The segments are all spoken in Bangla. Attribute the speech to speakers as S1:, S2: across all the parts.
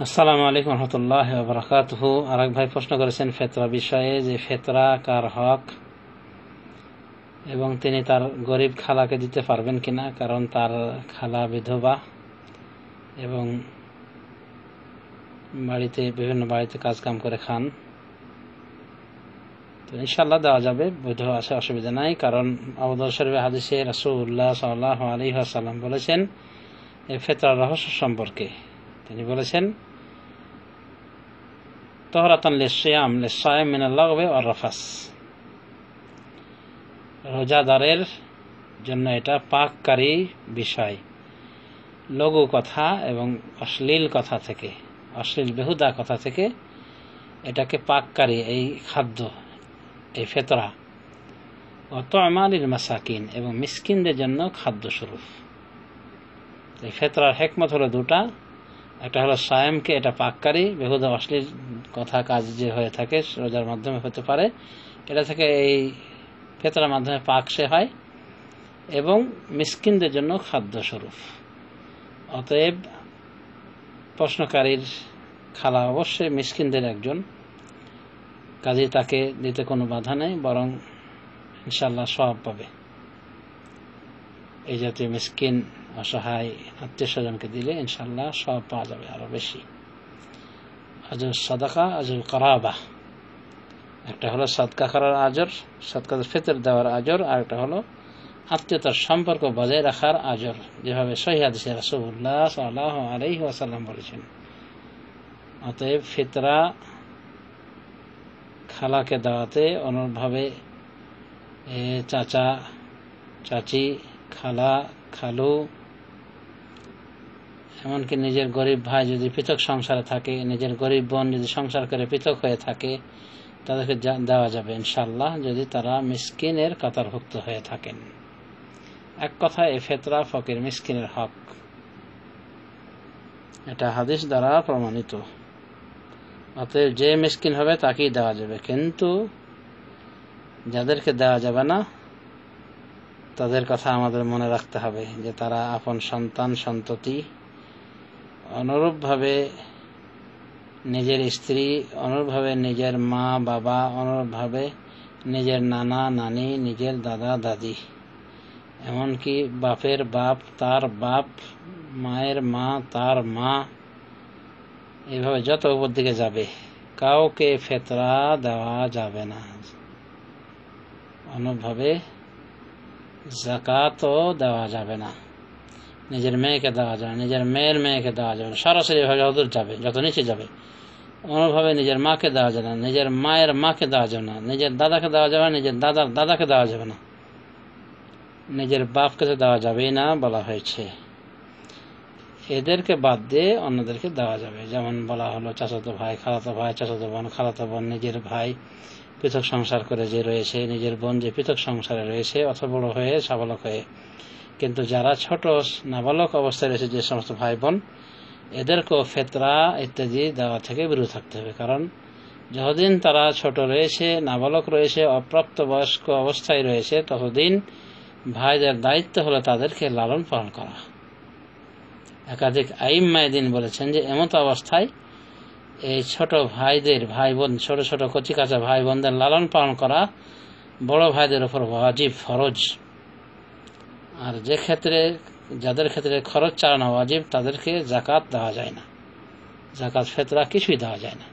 S1: আসসালামু আলাইকুম রহমতুল্লাহ আরেক ভাই প্রশ্ন করেছেন ফেতরা বিষয়ে যে ফেতরা কার হক? এবং তিনি তার গরিব খালাকে দিতে পারবেন কিনা? কারণ তার খালা বিধবা এবং বাড়িতে বিভিন্ন বাড়িতে কাজকাম করে খান। তো ইনশাল্লাহ দেওয়া যাবে, বৈধ আছে, অসুবিধা নাই। কারণ আবুদল শরীফ হাদিসে রাসুল্লাহ সাল্লাহ আলী আসাল্লাম বলেছেন এই ফেতরার রহস্য সম্পর্কে। তিনি বলেছেন, তহরাতান লিসায়াম লিসায়াম মিনাল্লাহ আর রাফাস। রোজাদারের জন্য এটা পাককারী বিষয়। লঘু কথা এবং অশ্লীল কথা থেকে, অশ্লীল বেহুদা কথা থেকে এটাকে পাককারী, এই খাদ্য। ফেতরা অত আমালিল মাসাকিন এবং মিসকিনদের জন্য খাদ্য স্বরূপ। এই ফেতরার হেকমত হলো দুটা। একটা হলো সায়েমকে এটা পাককারী, বেহুদা, অশ্লীল কথা, কাজ যে হয়ে থাকে, রোজার মাধ্যমে হতে পারে। এটা থেকে এই ফেতরার মাধ্যমে পাক সে হয় এবং মিসকিনদের জন্য খাদ্য স্বরূপ। অতএব প্রশ্নকারীর খালা অবশ্যই মিসকিনদের একজন। কাজে তাকে দিতে কোনো বাধা নেই, বরং ইনশাল্লাহ সব পাবে। এই জাতীয় মিসকিন, অসহায় আত্মীয় স্বজনকে দিলে ইনশাল্লাহ সব পাওয়া যাবে আরও বেশি। আজর সাদাকা, আজর করাবা। একটা হলো সাদকা করার আজর, সাদকা ফেতর দেওয়ার আজর, আর একটা হলো আত্মীয়তার সম্পর্ক বজায় রাখার আজর, যেভাবে সহিদিসে রাসুল্লাহ সাল্লাহ আলহি ওয়াসাল্লাম বলেছেন। অতএব ফিতরা খালাকে দেওয়াতে অনুরূপভাবে চাচা, চাচি, খালা, খালু, এমনকি নিজের গরিব ভাই যদি পৃথক সংসারে থাকে, নিজের গরিব বোন যদি সংসার করে পৃথক হয়ে থাকে, তাদেরকে দেওয়া যাবে ইনশাল্লাহ যদি তারা মিসকিনের কাতারভুক্ত হয়ে থাকেন। এক কথা এ ফেতরা ফকির মিসকিনের হক। এটা হাদিস দ্বারা প্রমাণিত। অতএব যে মিসকিন হবে তাকেই দেওয়া যাবে। কিন্তু যাদেরকে দেওয়া যাবে না, তাদের কথা আমাদের মনে রাখতে হবে যে তারা আপন সন্তান, সন্ততি, অনুরূপভাবে নিজের স্ত্রী, অনুরূপভাবে নিজের মা, বাবা, অনুরূপভাবে নিজের নানা, নানি, নিজের দাদা, দাদি। এমনকি বাপের বাপ, তার বাপ, মায়ের মা, তার মা এইভাবে যত উপর দিকে যাবে, কাউকে ফেতরা দেওয়া যাবে না। অনুভাবে জাকাতও দেওয়া যাবে না। নিজের মেয়েকে দেওয়া যাবে নিজের মেয়ের মেয়েকে দেওয়া যাবে সরাসরি ভাবে যতদূর যাবে, যত নিচে যাবে। অনুভাবে নিজের মাকে দেওয়া যাবে না, নিজের মায়ের মাকে দেওয়া যাবে না, নিজের দাদাকে দেওয়া যাবে না, নিজের দাদার দাদাকে দেওয়া যাবে না। নিজের বাপকে তো দেওয়া যাবেই না বলা হয়েছে। এদেরকে বাদ দিয়ে অন্যদেরকে দেওয়া যাবে। যেমন বলা হলো, চাচাতো ভাই, খালাতো ভাই, চাচাতো বোন, খালাতো বোন, নিজের ভাই, পৃথক সংসার করে যে রয়েছে, নিজের বোন যে পৃথক সংসারে রয়েছে অত বড় হয়ে সাবালক হয়ে। কিন্তু যারা ছোট নাবালক অবস্থায় রয়েছে, যে সমস্ত ভাই বোন, এদেরকেও ফেতরা ইত্যাদি দেওয়া থেকে বিরত থাকতে হবে। কারণ যতদিন তারা ছোট রয়েছে, নাবালক রয়েছে অপ্রাপ্ত বয়স্ক অবস্থায় রয়েছে, ততদিন ভাইদের দায়িত্ব হলো তাদেরকে লালন পালন করা। একাধিক আইম মায়দিন বলেছেন যে এমত অবস্থায় এই ছোট ভাইদের ভাই বোন ছোট ছোট কচি কাঁচা ভাই বোনদের লালন পালন করা বড় ভাইদের উপর ওয়াজিব, ফরজ। আর যে ক্ষেত্রে, যাদের ক্ষেত্রে খরচ চালানো ওয়াজিব, তাদেরকে জাকাত দেওয়া যায় না। জাকাত ফেতরা কিছুই দেওয়া যায় না।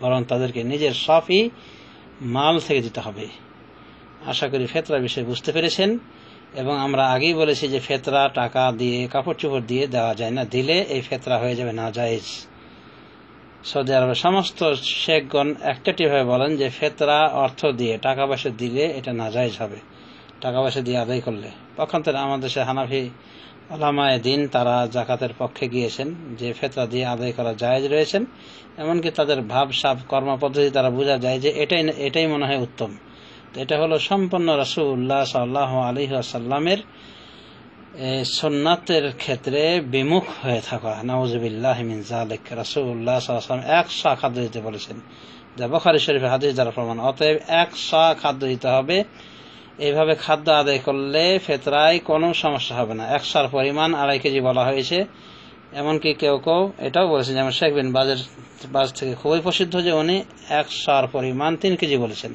S1: বরং তাদেরকে নিজের সবই মাল থেকে দিতে হবে। আশা করি ফেতরা বিষয়ে বুঝতে পেরেছেন। এবং আমরা আগেই বলেছি যে ফেতরা, টাকা দিয়ে কাপড় চোপড় দিয়ে দেওয়া যায় না। দিলে এই ফেতরা হয়ে যাবে না জায়েজ সৌদি আরবের সমস্ত শেখগণ একটাটিভাবে বলেন যে ফেতরা অর্থ দিয়ে, টাকা পয়সা দিলে এটা নাজাইজ হবে। টাকা পয়সা দিয়ে আদায় করলে। পক্ষান্তরে আমাদের দেশে হানাফি আলামায় দিন, তারা জাকাতের পক্ষে গিয়েছেন যে ফেতরা দিয়ে আদায় করা জায়েজ রয়েছেন। এমনকি তাদের ভাবসাব, কর্মপদ্ধতি তারা বোঝা যায় যে এটাই এটাই মনে হয় উত্তম। এটা হলো সম্পন্ন রাসুল্লাহ সাল্লাহ আলী আসাল্লামের সোননাথের ক্ষেত্রে বিমুখ হয়ে থাকা। নওয়াজবিল্লাহ জালেক রাসুল্লাহ সাল্লাম এক শাখা দিতে বলেছেন। যা বখারি শরীফের হাদিস দ্বারা প্রমাণ। অতএব এক সা খাদ্য দিতে হবে। এইভাবে খাদ্য আদায় করলে ফেতরায় কোনো সমস্যা হবে না। একশার পরিমাণ আড়াই কেজি বলা হয়েছে। এমনকি কেউ কেউ এটাও বলেছেন, যেমন শেখ বিন বাজের বাজ থেকে খুবই প্রসিদ্ধ যে উনি একশার পরিমাণ তিন কেজি বলেছেন।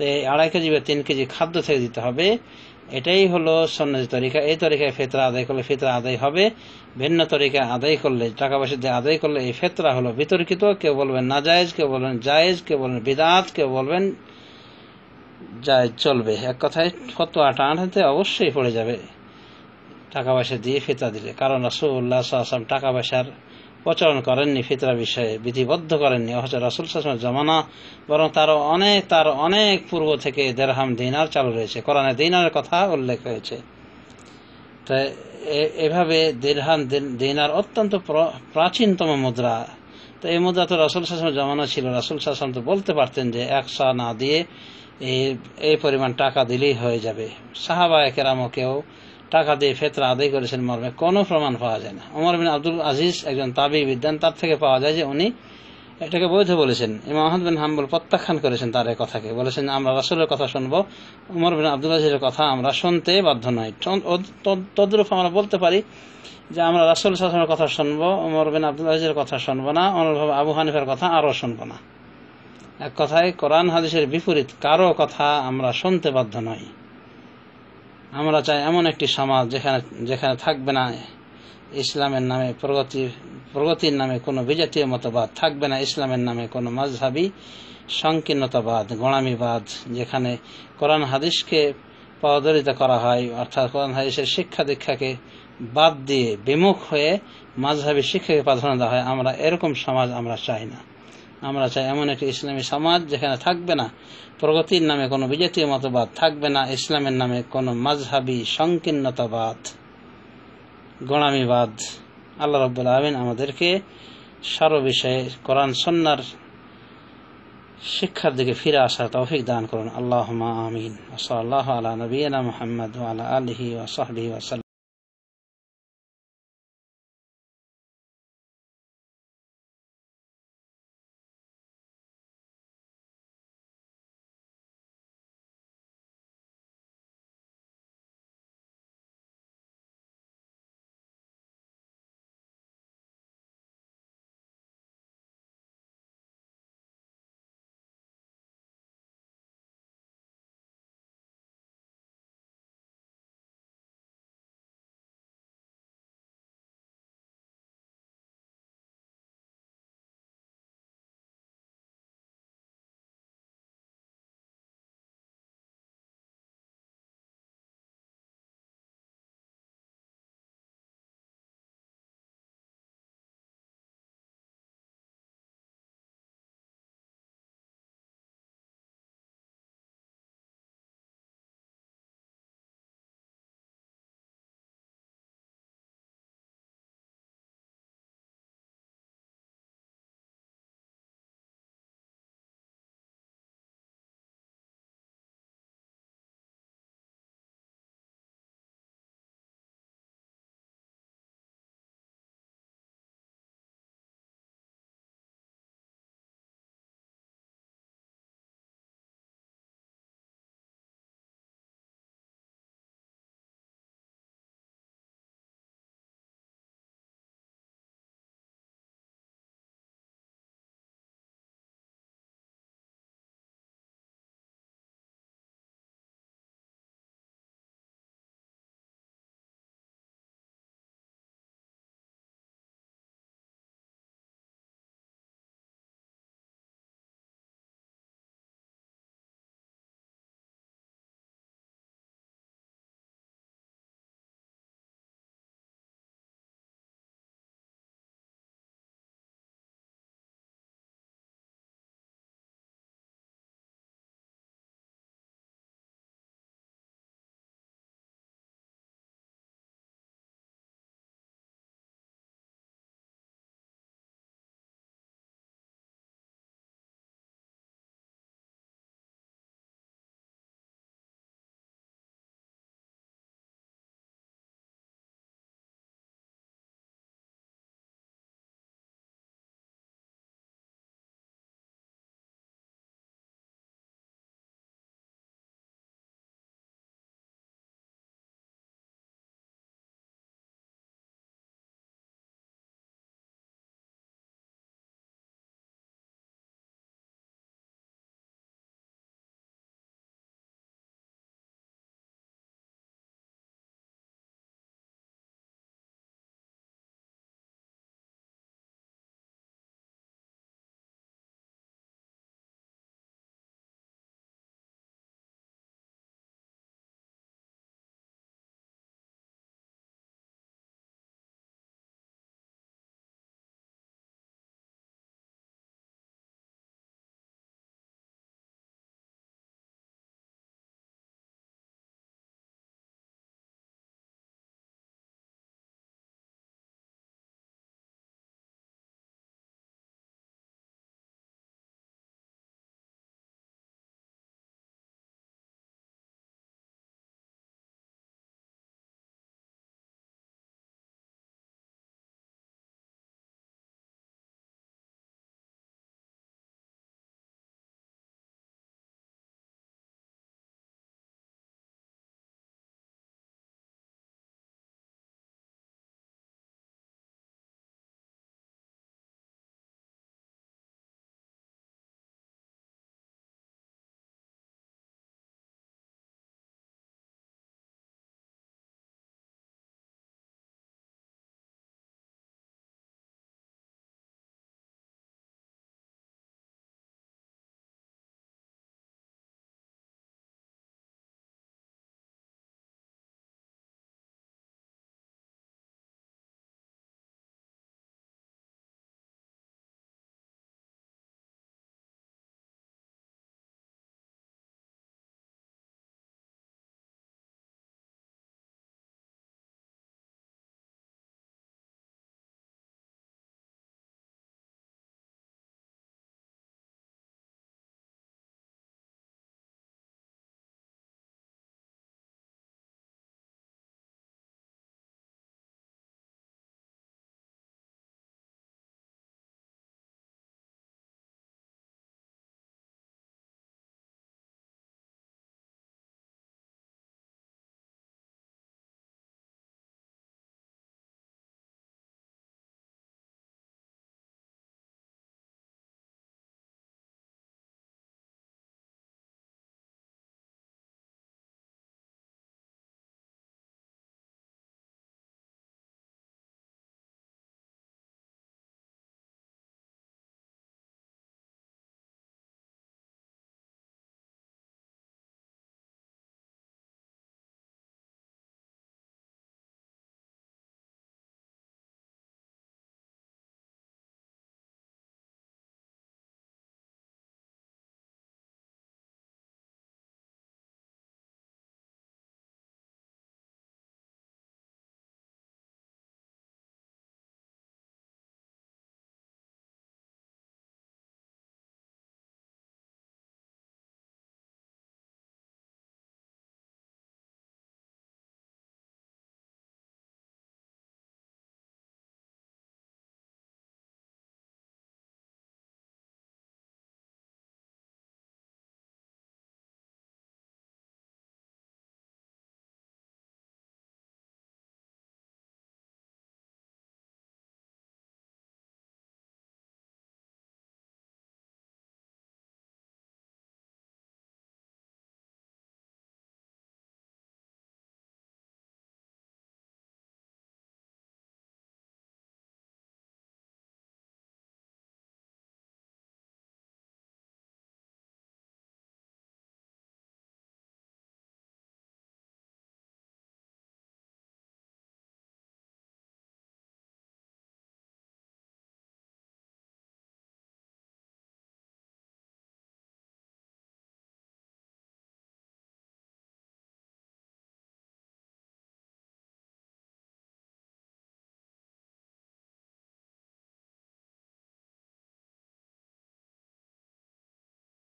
S1: তো আড়াই কেজি বা তিন কেজি খাদ্য থেকে দিতে হবে। এটাই হলো সন্ন্যাসী তরিকা। এই তরিকায় ফেতরা আদায় করলে ফেতরা আদায় হবে। ভিন্ন তরিকায় আদায় করলে টাকা পয়সা দিয়ে আদায় করলে এই ফেতরা হলো বিতর্কিত। কেউ বলবেন না জায়েজ কেউ বলবেন জায়েজ, কেউ বলবেন বিদাত, কেউ বলবেন জায়েজ চলবে। এক কথায় ফতোয়াটা আনতে অবশ্যই পড়ে যাবে। টাকা পয়সা দিয়ে ফেতরা দিলে। কারণ রাসুল্লাহ আসলাম টাকা পয়সার প্রচলন করেননি, ফিতরা বিষয়ে বিধিবদ্ধ করেননি। অথচ রাসুল সাসমের জমানা বরং তার অনেক তার অনেক পূর্ব থেকে দেড়হাম দিনার চালু রয়েছে কোরআনে দিনারের কথা উল্লেখ হয়েছে। তো এভাবে দেড়হাম দিনার অত্যন্ত প্রাচীনতম মুদ্রা। তো এই মুদ্রা তো রাসুল সাসমের জমানা ছিল। রাসুল সাসম তো বলতে পারতেন যে একশা না দিয়ে এই পরিমাণ টাকা দিলেই হয়ে যাবে। সাহাবা কেরামও কেউ টাকা দিয়ে ফেতরা আদায় করেছেন মর্মে, কোনো প্রমাণ পাওয়া যায় না। ওমর বিন আব্দুল আজিজ একজন তাবি বিদ্যান তার থেকে পাওয়া যায় যে উনি এটাকে বৈধ বলেছেন। ইমাম আহমদ বিন হাম্বুল প্রত্যাখ্যান করেছেন তার এই কথাকে। বলেছেন, আমরা রাসুলের কথা শুনব, উমর বিন আব্দুল আজিজের কথা আমরা শুনতে বাধ্য নই তদ্রুপ আমরা বলতে পারি যে আমরা রাসুল শাসনের কথা শুনব, উমর বিন আব্দুল আজিজের কথা শুনব না অনুভাবে আবু হানিফের কথা আরও শুনব না। এক কথায় কোরআন হাদিসের বিপরীত, কারও কথা আমরা শুনতে বাধ্য নই। আমরা চাই এমন একটি সমাজ যেখানে যেখানে থাকবে না ইসলামের নামে প্রগতি, প্রগতির নামে কোনো বিজাতীয় মতবাদ, থাকবে না ইসলামের নামে কোনো মাঝহাবি সংকীর্ণতাবাদ, গোড়ামিবাদ, যেখানে কোরআন হাদিসকে পদরিত করা হয়, অর্থাৎ কোরআন হাদিসের শিক্ষা দীক্ষাকে বাদ দিয়ে বিমুখ হয়ে মাঝহাবি শিক্ষাকে প্রাধান্য দেওয়া হয়, আমরা এরকম সমাজ আমরা চাই না। আমরা চাই এমন একটি ইসলামী সমাজ যেখানে থাকবে না প্রগতির নামে কোনো বিজাতীয় মতবাদ, থাকবে না ইসলামের নামে কোনো মাঝহাবি সংকীর্ণতাবাদ, গোড়ামিবাদ। আল্লাহ রব্বুল আলমিন আমাদেরকে সারো বিষয়ে কোরআন সন্ন্যার শিক্ষার দিকে ফিরে আসার তৌফিক দান করুন। আল্লাহ আমিন। ওসল আল্লাহ আলা নবীনা মোহাম্মদ আলা আলহি ওসহবি ওসাল